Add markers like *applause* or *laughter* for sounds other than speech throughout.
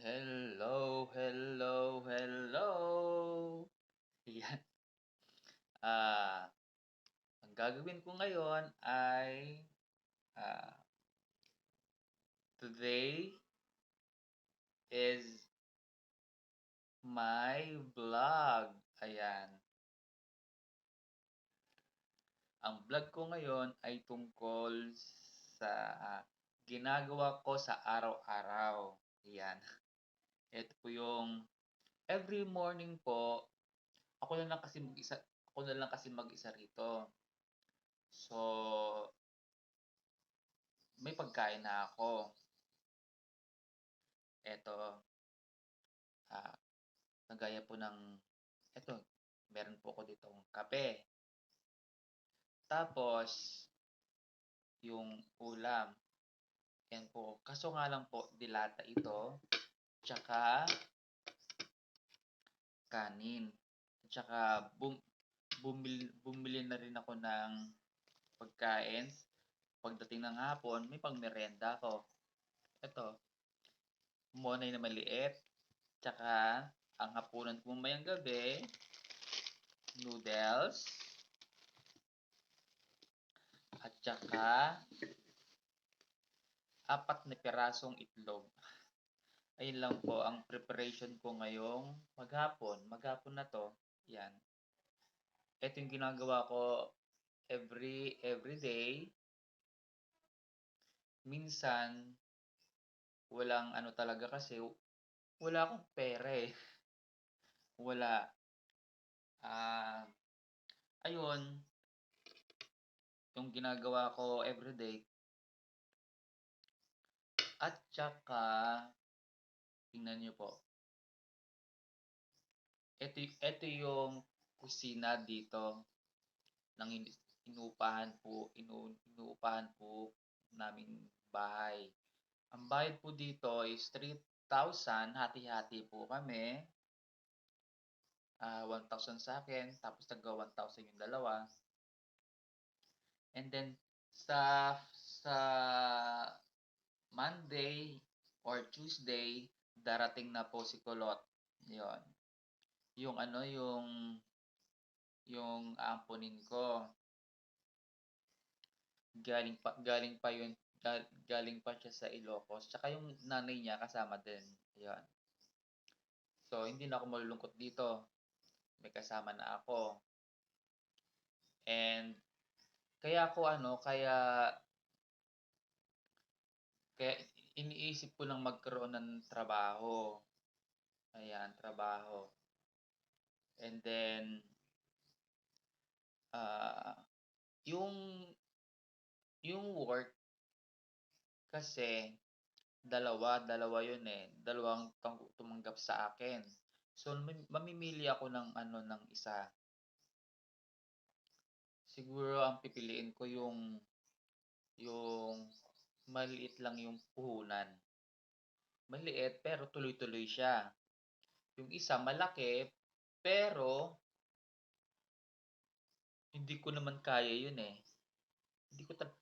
Hello, hello, hello. *laughs* Yan. Ah, ang gagawin ko ngayon ay ah, today is my vlog. Ayan. Ang vlog ko ngayon ay tungkol sa ah, ginagawa ko sa araw-araw. Ayan. *laughs* Ito po yung every morning po, ako na lang kasi mag-isa, ako na lang kasi mag-isa rito. So, may pagkain na ako. Ito, ah, kagaya po ng, ito, meron po ako dito kape. Tapos, yung ulam. Yan po. Kaso nga lang po, dilata ito. Tsaka, kanin. Tsaka, bum, bumili, bumili na rin ako ng pagkain. Pagdating ng hapon, may pangmerenda ako. Ito, monay na maliit. Tsaka, ang hapunan ko mamayang gabi, noodles. At tsaka, apat na pirasong itlog. Ayun lang po ang preparation ko ngayong maghapon. Maghapon na to. Yan. Ito yung ginagawa ko every every day. Minsan walang ano talaga kasi wala akong pera eh. *laughs* Wala. Ah, ayun. Yung ginagawa ko everyday. At tsaka, tingnan nyo po. Ito, ito yung kusina dito ng in- inuupahan po, inu, inuupahan po namin bahay. Ang bayad po dito is 3,000, hati-hati po kami. Ah, 1,000 sa akin, tapos tagga 1,000 yung dalawa. And then sa sa Monday or Tuesday, darating na po si Kulot. 'Yon. Yung ano, yung yung amponin ko. Galing pa galing pa yun gal- galing pa siya sa Ilocos. Tsaka yung nanay niya kasama din. 'Yon. So, hindi na ako malulungkot dito. May kasama na ako. And kaya ako ano, kaya kaya iniisip ko lang magkaroon ng trabaho. Ayan, trabaho. And then ah yung yung work kasi dalawa, dalawa yun eh. Dalawang tumanggap sa akin. So, mam- mamimili ako ng ano ng isa. Siguro ang pipiliin ko yung yung maliit lang yung puhunan. Maliit pero tuloy-tuloy siya. Yung isa malaki pero hindi ko naman kaya yun eh. Hindi ko ta-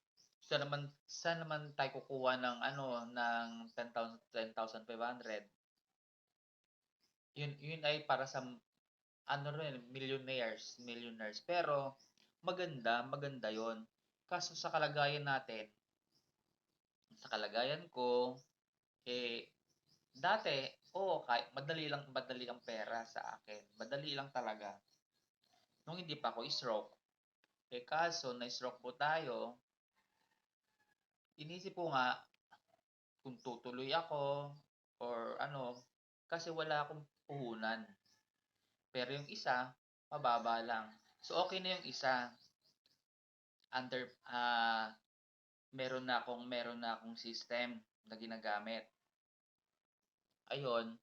sa naman sa naman tayo kukuha ng ano ng 10,000 10,500. Yun yun ay para sa ano rin millionaires, millionaires. Pero maganda, maganda 'yon. Kaso sa kalagayan natin, sa kalagayan ko, eh, dati, oo, kahit madali lang, madali ang pera sa akin. Madali lang talaga. Nung hindi pa ako stroke, eh kaso, na-stroke po tayo, inisip ko nga, kung tutuloy ako, or ano, kasi wala akong puhunan. Pero yung isa, mababa lang. So, okay na yung isa. Under, ah, meron na akong, meron na akong system na ginagamit. Ayun,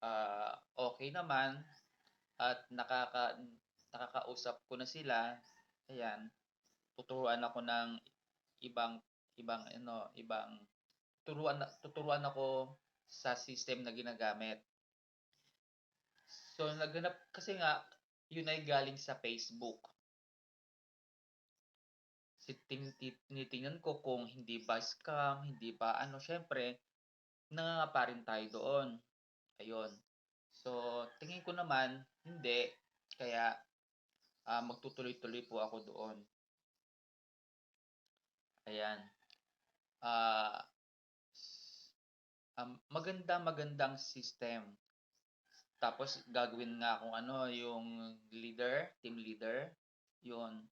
ah, okay naman, at nakaka, nakakausap ko na sila. Ayan, tuturuan ako ng ibang, ibang, ano, ibang, turuan, tuturuan ako sa system na ginagamit. So, naganap, kasi nga, yun ay galing sa Facebook. Tinitingnan ko kung hindi ba scam, hindi ba ano, syempre, nangangapa rin tayo doon. Ayun. So, tingin ko naman, hindi. Kaya, ah, magtutuloy-tuloy po ako doon. Ayan. Ah, um, maganda magandang system. Tapos gagawin nga akong ano, yung leader, team leader. Yun.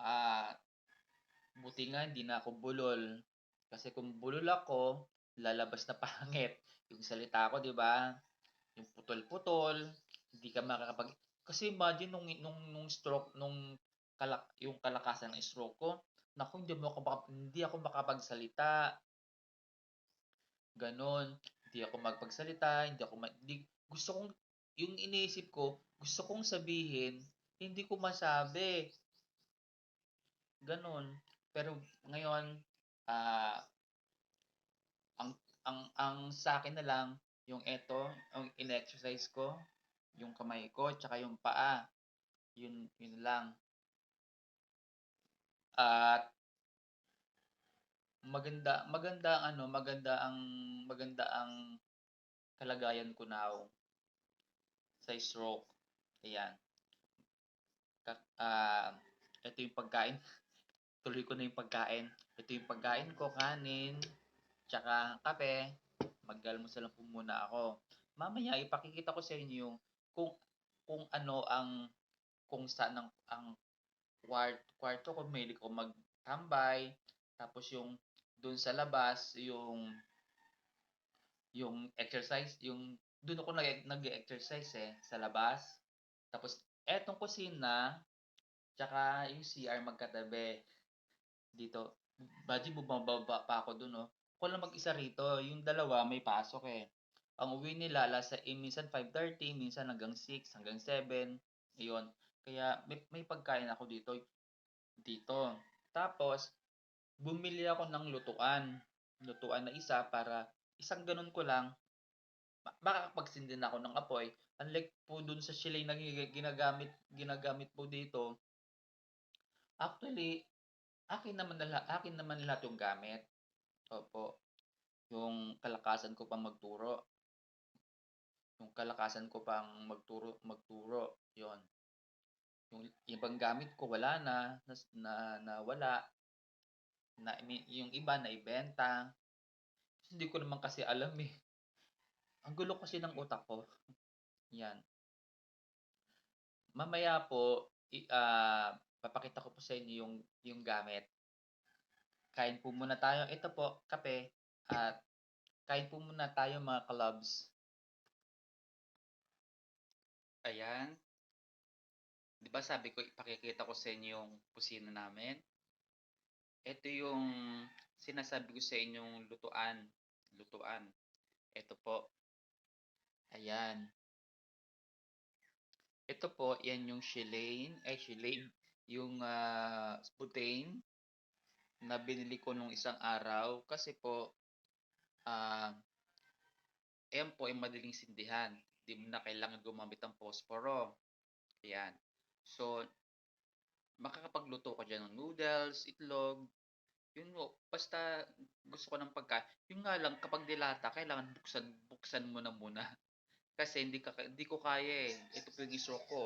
Ah, buti nga hindi na ako bulol. Kasi kung bulol ako, lalabas na *laughs* pangit. Yung salita ko, di ba? Yung putol-putol, hindi ka makakapag... Kasi imagine nung, nung, nung stroke, nung kalak, yung kalakasan ng stroke ko, naku, hindi, mo ako, maka- hindi ako makapagsalita. Ganon. Hindi ako magpagsalita, hindi ako, ma- hindi, gusto kong, yung iniisip ko, gusto kong sabihin, hindi ko masabi. Ganon. Pero ngayon, ah, ang, ang, ang sa akin na lang, yung eto, yung in-exercise ko, yung kamay ko, tsaka yung paa. Yun, yun lang. At maganda maganda ang ano, maganda ang maganda ang kalagayan ko now sa stroke. Ayan. Ka- ah, ito yung pagkain. *laughs* Tuloy ko na yung pagkain. Ito yung pagkain ko, kanin, tsaka kape. Mag-almusal lang po muna ako. Mamaya ipakikita ko sa inyo yung kung kung ano ang kung saan ang, ang kwart, kwarto ko, mahilig ko magtambay. Tapos yung doon sa labas, yung yung exercise, yung doon ako nag nag-exercise eh sa labas. Tapos etong kusina, tsaka yung CR magkatabi dito. Baji bumababa pa ako doon, oh. Ako lang mag-isa rito, yung dalawa may pasok eh. Ang uwi nila alas eh, minsan 5:30, minsan hanggang 6, hanggang 7. Ayun. Kaya may, may pagkain ako dito dito. Tapos bumili ako ng lutuan. Lutuan na isa para isang ganun ko lang ma- makakapagsindi na ako ng apoy. Unlike po dun sa shilling na gina- ginagamit ginagamit po dito. Actually, akin naman na lahat, akin naman lahat yung gamit. Opo. Yung kalakasan ko pang magturo. Yung kalakasan ko pang magturo, magturo. Yon. Yung ibang gamit ko wala na, na, na, na. Na, yung iba na ibenta. Hindi ko naman kasi alam eh. Ang gulo kasi ng utak ko. Yan. Mamaya po, i, ah, papakita ko po sa inyo yung, yung gamit. Kain po muna tayo. Ito po, kape. At kain po muna tayo mga clubs. Ayan. Di ba sabi ko, ipakikita ko sa inyo yung kusina namin? Ito yung sinasabi ko sa inyong lutuan. Lutuan. Ito po. Ayan. Ito po, yan yung shillane, eh shillane, yung uh, butane na binili ko nung isang araw kasi po, ah, ayan po ay madaling sindihan. Hindi mo na kailangan gumamit ng posporo. Ayan. So, makakapagluto ka dyan ng noodles, itlog, yun mo, basta gusto ko ng pagkain. Yung nga lang, kapag dilata, kailangan buksan, buksan mo na muna. *laughs* Kasi hindi, ka, hindi ko kaya eh. Ito po yung stroke ko.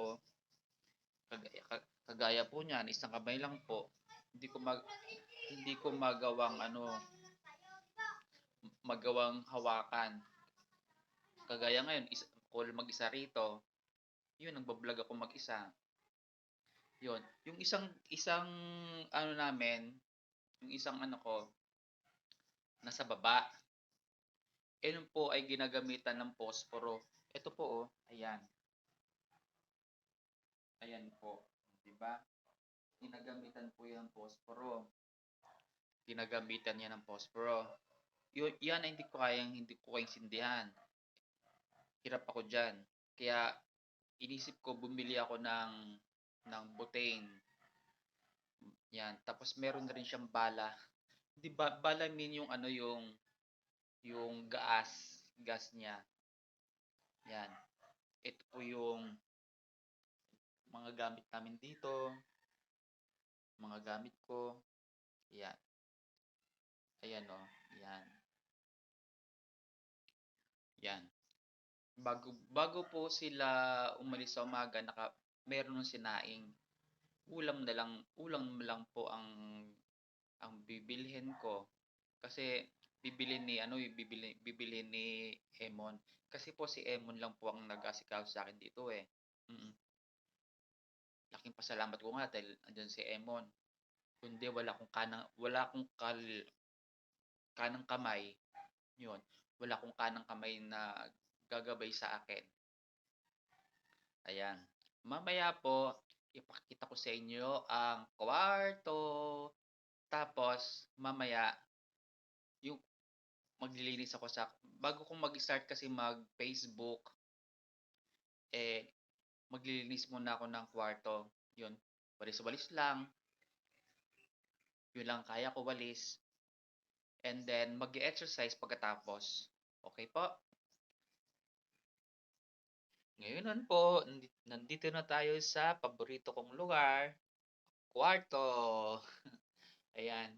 Kagaya, ka- kagaya po niyan, isang kamay lang po. Hindi ko mag, hindi ko magawang ano, magawang hawakan. Kagaya ngayon, is, call mag-isa rito. Yun, nagbablog ako mag-isa. Yun. Yung isang, isang, ano namin, yung isang ano ko, nasa baba. Yun po ay ginagamitan ng posporo. Ito po, oh, ayan. Ayan po. Ba? Ginagamitan po yan ng posporo. Ginagamitan yan ng posporo. Yun, yan ay hindi ko kayang, hindi ko kayang sindihan. Hirap ako dyan. Kaya, inisip ko, bumili ako ng, ng butane. Yan. Tapos, meron na rin siyang bala. Di ba, bala mean yung ano yung, yung gas, gas niya. Yan. Ito po yung gamit namin dito. Mga gamit ko. Yan. Ayan o. Yan. Yan. Bago bago po sila umalis sa umaga, naka meron ng sinaing. Ulam na lang, ulam lang po ang ang bibilhin ko. Kasi bibili ni ano, bibili bibili ni Emon. Kasi po si Emon lang po ang nag-asikaso sa akin dito eh. Mm. Laking pasalamat ko nga dahil andyan si Emon. Kundi wala akong kanang wala akong kal kanang kamay. 'Yun. Wala akong kanang kamay na gagabay sa akin. Ayan. Mamaya po, ipakita ko sa inyo ang kwarto. Tapos, mamaya, yung maglilinis ako sa, bago kong mag-start kasi mag-Facebook, eh, maglilinis muna ako ng kwarto. Yun, walis-walis lang. Yun lang kaya ko walis. And then, mag-exercise pagkatapos. Okay po? Ngayon po, nandi- nandito na tayo sa paborito kong lugar, kwarto. *laughs* Ayan.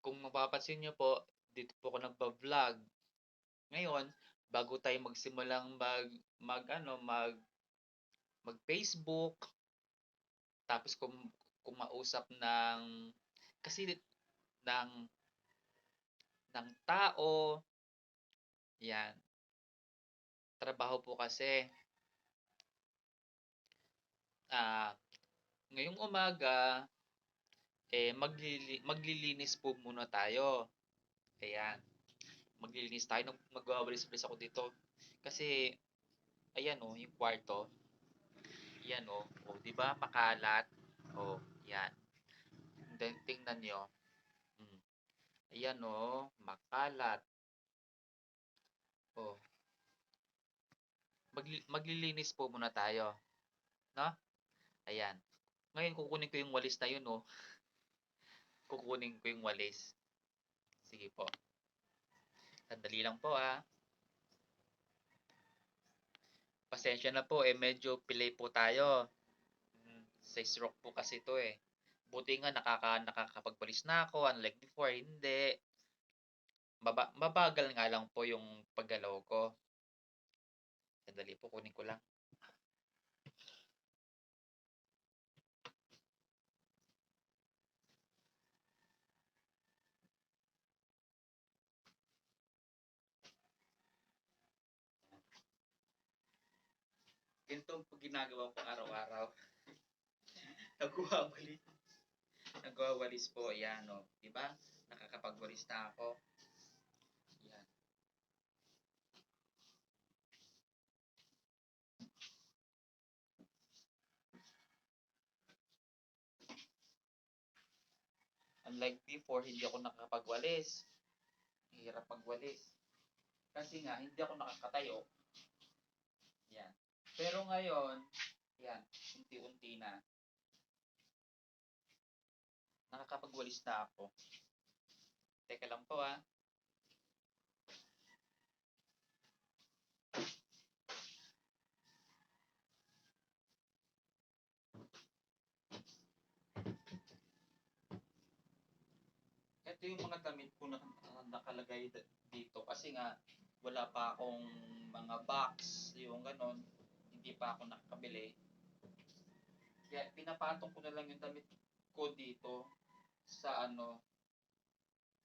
Kung mapapansin nyo po, dito po ako nagba-vlog. Ngayon, bago tayo magsimulang mag, mag ano, mag, mag Facebook, tapos kung, kung mausap ng, kasi ng, ng tao, yan, trabaho po kasi ah ngayong umaga eh maglili, maglilinis po muna tayo. Ayan. Maglilinis tayo magwawalis-walis ako dito. Kasi ayan oh, yung kwarto. Yan oh. Oh, 'di ba? Makalat. Oh, yan. Then tingnan niyo. Hmm. Ayan oh, makalat. Oh, magli- maglilinis po muna tayo. No? Ayan. Ngayon, kukunin ko yung walis na yun, oh. Kukunin ko yung walis. Sige po. Sandali lang po, ah. Pasensya na po, eh, medyo pilay po tayo. Sa stroke po kasi to eh. Buti nga nakaka, nakakapagwalis na ako, unlike before, hindi. Maba, mabagal nga lang po yung paggalaw ko. Sandali po, kunin ko lang. Ganito po ginagawa ko araw-araw. *laughs* Nagwawalis. Nagwawalis po, yan o. Diba? Nakakapagwalis na ako. Yan. Unlike before, hindi ako nakakapagwalis. Hirap magwalis. Kasi nga, hindi ako nakakatayo. Pero ngayon, yan, unti-unti na. Nakakapagwalis na ako. Teka lang po ah. Ito yung mga damit ko na na- nakalagay dito kasi nga wala pa akong mga box, yung ganon, hindi pa ako nakakabili. Kaya pinapatong ko na lang yung damit ko dito sa ano,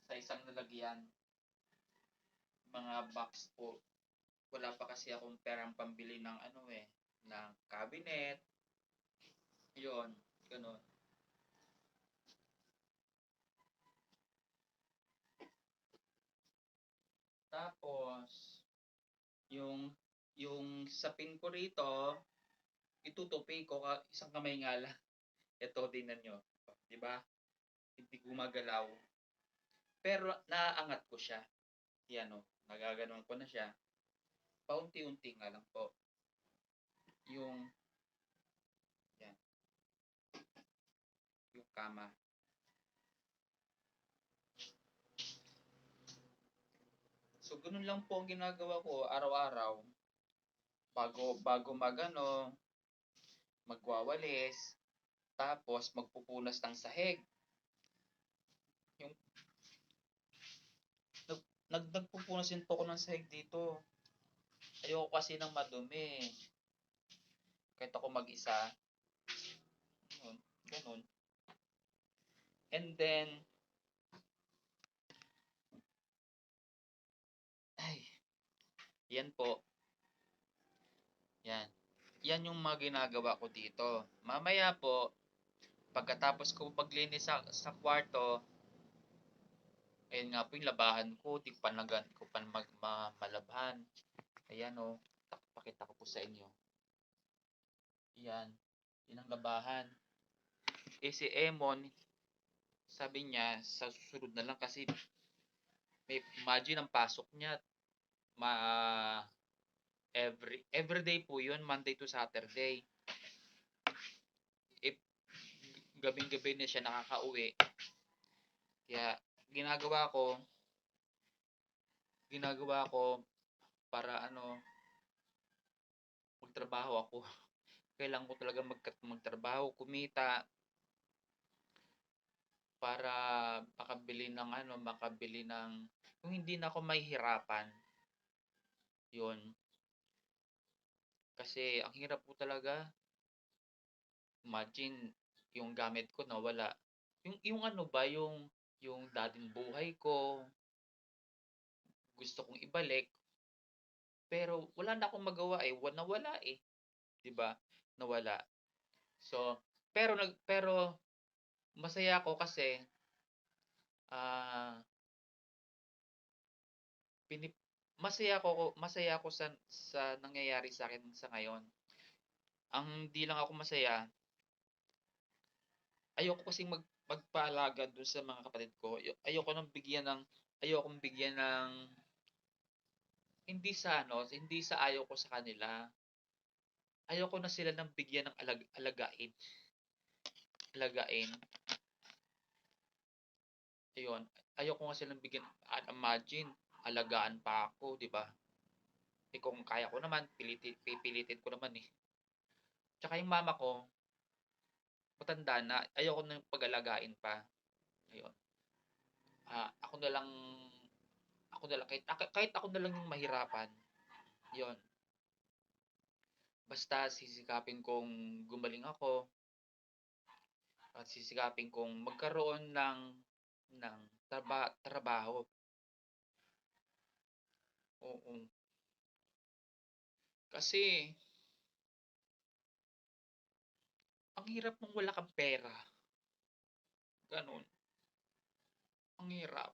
sa isang lalagyan. Mga box po. Wala pa kasi akong perang pambili ng ano eh, ng cabinet. Yun, ganon. Tapos, yung yung sapin ko rito, itutupi ko ka, isang kamay nga lang. *laughs* Ito, tingnan nyo. Di ba? Hindi gumagalaw. Pero naaangat ko siya. Yan o. Nagaganon ko na siya. Paunti-unti nga lang po. Yung yan. Yung kama. So, ganun lang po ang ginagawa ko araw-araw. Bago, bago magano, magwawalis, tapos magpupunas ng sahig. Yung, nag, nag, nagpupunas po ako ng sahig dito. Ayoko kasi ng madumi. Kahit ako mag-isa. Yun, ganun. And then, ay, yan po. Yan. Yan yung mga ginagawa ko dito. Mamaya po, pagkatapos ko paglinis sa, sa kwarto, ayun nga po yung labahan ko, di pa nagan, ko pa mag, ma, malabhan. Ayan o, oh, pakita ko po sa inyo. Yan, yun ang labahan. Eh si Emon, sabi niya, sa susunod na lang kasi may imagine ang pasok niya ma every everyday po yun Monday to Saturday. If gabing-gabi na siya nakakauwi. Kaya ginagawa ko ginagawa ko para ano magtrabaho ako. *laughs* Kailangan ko talaga mag magtrabaho kumita para makabili ng ano makabili ng kung hindi na ako mahihirapan yun kasi ang hirap po talaga imagine yung gamit ko nawala. Yung yung ano ba yung yung dating buhay ko gusto kong ibalik pero wala na akong magawa eh wala wala eh 'di ba? Nawala. So pero nag pero masaya ako kasi ah pinip masaya ako masaya ako sa sa nangyayari sa akin sa ngayon. Ang di lang ako masaya ayoko kasing mag magpaalaga dun sa mga kapatid ko. Ayo- Ayoko nang bigyan ng ayoko bigyan ng hindi sa ano, hindi sa ayaw ko sa kanila. Ayoko na sila nang bigyan ng alag alagain. Alagain. Ayun. Ayoko nga silang bigyan imagine alagaan pa ako, 'di ba? Eh kung kaya ko naman, pilitin pipilitin ko naman eh. Tsaka yung mama ko, matanda na, ayoko nang pag-alagain pa. Ayun. Ah, ako na lang ako na lang kahit, ak- kahit ako na lang yung mahirapan. 'Yon. Basta sisikapin kong gumaling ako at sisikapin kong magkaroon ng ng traba, trabaho. Oo. Kasi ang hirap mong wala kang pera. Ganun. Ang hirap.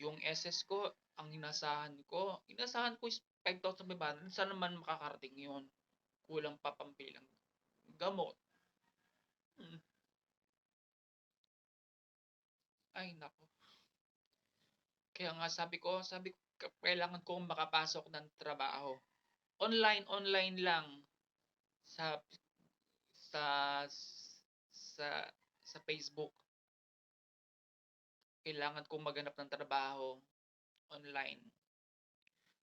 Yung SS ko, ang inasahan ko, inasahan ko is 5,500. Saan naman makakarating yun? Kulang pa pambilang gamot. Hmm. Ay, nako. Kaya nga sabi ko, sabi ko, kailangan kong makapasok ng trabaho. Online, online lang. Sa, sa, sa, sa Facebook. Kailangan kong maghanap ng trabaho online.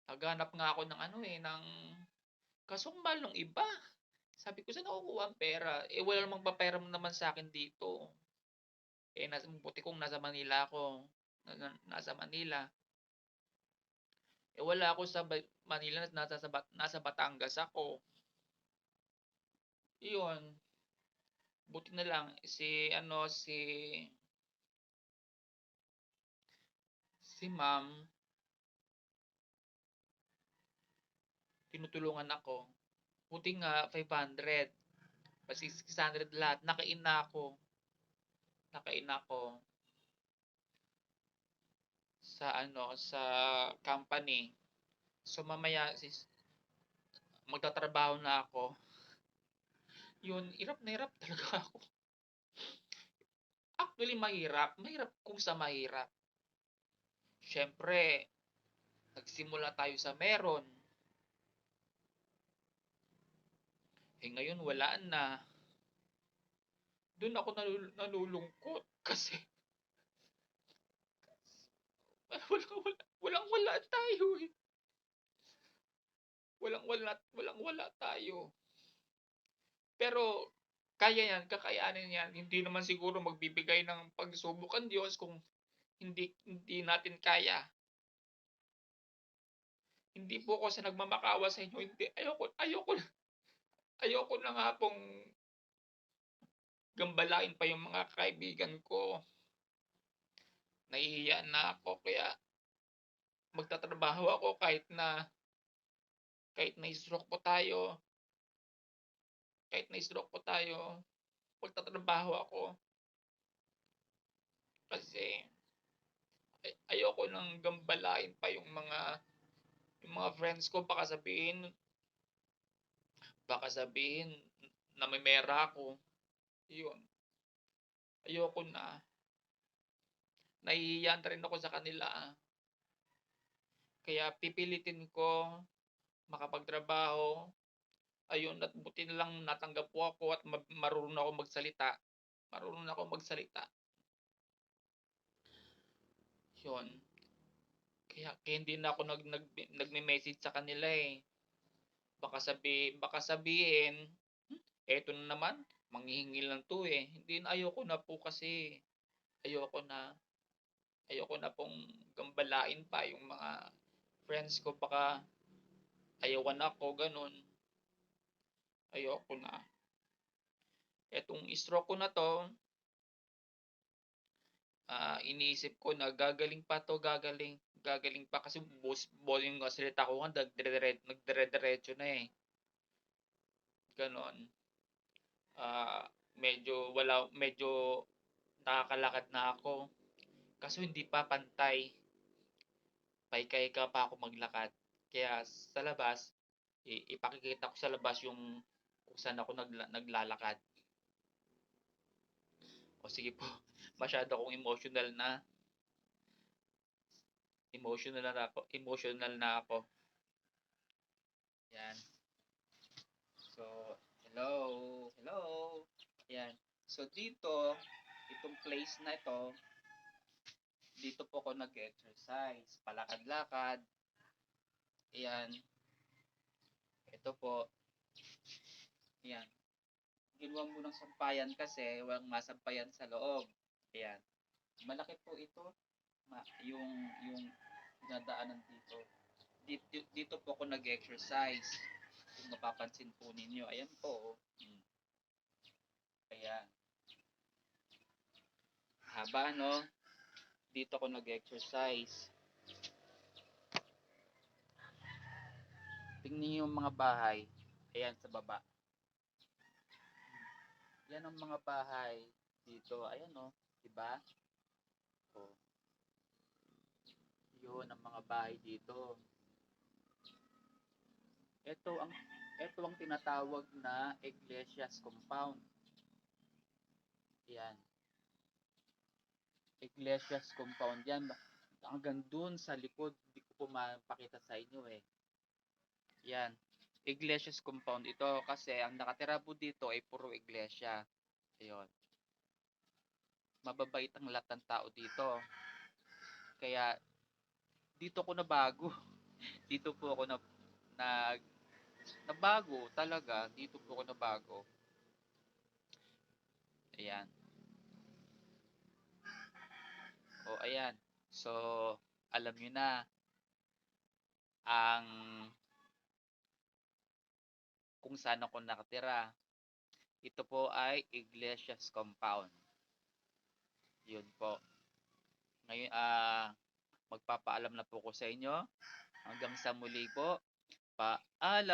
Naghanap nga ako ng ano eh, ng kasong mahal ng iba. Sabi ko, saan ako kukuha ang pera? Eh, wala namang papera naman sa akin dito. Eh, nasa, buti kong nasa Manila ako. Na, na- nasa Manila. Eh, wala ako sa Manila, nasa, nasa Batangas ako. Iyon. Buti na lang, si, ano, si, si ma'am, tinutulungan ako. Buti nga, 500. Kasi 600 lahat. Nakain na ako. Nakain na ako. Sa ano, sa company. So mamaya, sis, magtatrabaho na ako. Yun, hirap na hirap talaga *laughs* ako. Actually, mahirap. Mahirap kung sa mahirap. Siyempre, nagsimula tayo sa meron. Eh ngayon wala na. Doon ako nalul- nalulungkot *laughs* kasi walang wala, wala tayo eh. Walang wala, walang wala tayo. Pero kaya yan, kakayanin yan. Hindi naman siguro magbibigay ng pagsubok ang Diyos kung hindi hindi natin kaya. hindi po ako sa nagmamakawa sa inyo. Hindi, ayoko, ayoko, ayoko na nga pong gambalain pa yung mga kaibigan ko. Nahihiya na ako, kaya magtatrabaho ako kahit na kahit na stroke po tayo. Kahit na stroke po tayo, magtatrabaho ako. Kasi ay- ayoko nang gambalain pa yung mga yung mga friends ko baka sabihin baka sabihin na may mera ako. Yun. Ayoko na. Nahihiyan na rin ako sa kanila. Kaya pipilitin ko makapagtrabaho. Ayun, at buti na lang natanggap po ako at ma- marunong ako magsalita. Marunong ako magsalita. Yun. Kaya, kaya hindi na ako nag, nag, nagme-message sa kanila eh. Baka sabi, baka sabihin, "Hmm, eto na naman, manghihingi lang to eh. Hindi na ayoko na po kasi ayoko na ayoko na pong gambalain pa yung mga friends ko baka ayawan ako ganun. Ayoko na. Etong stroke ko na to, ah iniisip ko na gagaling pa to, gagaling, gagaling pa kasi boss ball yung salita ko nga nagdire nagdire-diretso na eh. Ganon. Ah medyo wala medyo nakakalakad na ako. Kaso hindi pa pantay. Paika-ika pa ako maglakad. Kaya sa labas, ipakikita ko sa labas yung kung saan ako nagla- naglalakad. O sige po, *laughs* masyado akong emotional na. Emotional na ako. Emotional na ako. Yan. So, hello. Hello. Yan. So, dito, itong place na ito, dito po ako nag-exercise. Palakad-lakad. Ayan. Ito po. Ayan. Ginawa mo ng sampayan kasi walang masampayan sa loob. Ayan. Malaki po ito. Ma yung yung dinadaanan dito. Dito, dito po ako nag-exercise. Kung mapapansin po ninyo. Ayan po. oh. Mm. Ayan. Haba, no? Dito ako nag-exercise. Tingnan niyo yung mga bahay. Ayan sa baba. Yan ang mga bahay dito. Ayan no, 'di ba? Oh. Yun ang mga bahay dito. Ito ang ito ang tinatawag na Iglesias compound. Yan. Iglesias compound yan. Hanggang dun sa likod, hindi ko po mapakita sa inyo eh. Yan. Iglesias compound ito kasi ang nakatira po dito ay puro iglesia. Ayun. Mababait ang lahat ng tao dito. Kaya dito ko na bago. *laughs* Dito po ako na nag nabago talaga. Dito po ako nabago. Ayan. O ayan. So, alam nyo na ang kung saan ako nakatira. Ito po ay Iglesias Compound. Yun po. Ngayon, ah, magpapaalam na po ko sa inyo. Hanggang sa muli po. Paalam!